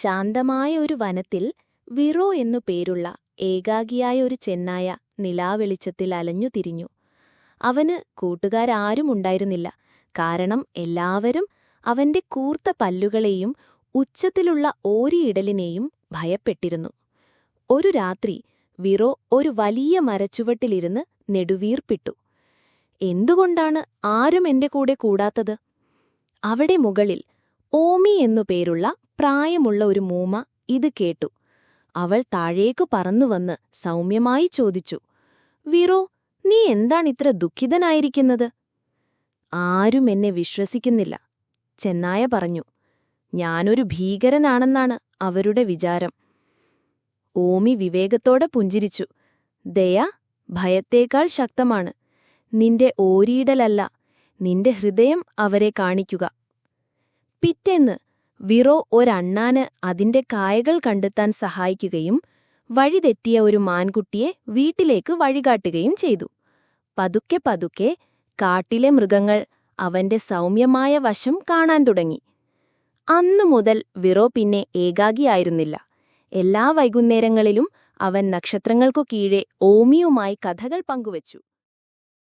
ശാന്തമായ ഒരു വനത്തിൽ വിറോ എന്നു പേരുള്ള ഏകാഗിയായ ഒരു ചെന്നായ നിലാവെളിച്ചത്തിൽ അലഞ്ഞു തിരിഞ്ഞു. അവന് കൂട്ടുകാരാരും ഉണ്ടായിരുന്നില്ല കാരണം എല്ലാവരും അവന്റെ കൂർത്ത പല്ലുകളെയും ഉച്ചത്തിലുള്ള ഓരിയിടലിനെയും ഭയപ്പെട്ടിരുന്നു. ഒരു രാത്രി വിറോ ഒരു വലിയ മരച്ചുവട്ടിലിരുന്ന് നെടുവീർപ്പിട്ടു. എന്തുകൊണ്ടാണ് ആരും എന്റെ കൂടെ കൂടാത്തത്? അവിടെ മുകളിൽ ഓമി എന്നു പേരുള്ള പ്രായമുള്ള ഒരു മൂമ ഇത് കേട്ടു. അവൾ താഴേക്കു പറന്നുവന്ന് സൗമ്യമായി ചോദിച്ചു വിറോ നീ എന്താണിത്ര ദുഃഖിതനായിരിക്കുന്നത്? ആരും എന്നെ വിശ്വസിക്കുന്നില്ല ചെന്നായ പറഞ്ഞു. ഞാനൊരു ഭീകരനാണെന്നാണ് അവരുടെ വിചാരം. ഓമി വിവേകത്തോടെ പുഞ്ചിരിച്ചു. ദയ ഭയത്തേക്കാൾ ശക്തമാണ്. നിന്റെ ഓരിയിടലല്ല നിന്റെ ഹൃദയം അവരെ കാണിക്കുക. പിറ്റേന്ന് വിറോ ഒരണ്ണാന് അതിന്റെ കായകൾ കണ്ടെത്താൻ സഹായിക്കുകയും വഴിതെറ്റിയ ഒരു മാൻകുട്ടിയെ വീട്ടിലേക്ക് വഴികാട്ടുകയും ചെയ്തു. പതുക്കെ പതുക്കെ കാട്ടിലെ മൃഗങ്ങൾ അവന്റെ സൗമ്യമായ വശം കാണാൻ തുടങ്ങി. അന്നു മുതൽ വിറോ പിന്നെ ഏകാഗിയായിരുന്നില്ല. എല്ലാ വൈകുന്നേരങ്ങളിലും അവൻ നക്ഷത്രങ്ങൾക്കു കീഴെ ഓമിയുമായി കഥകൾ പങ്കുവച്ചു.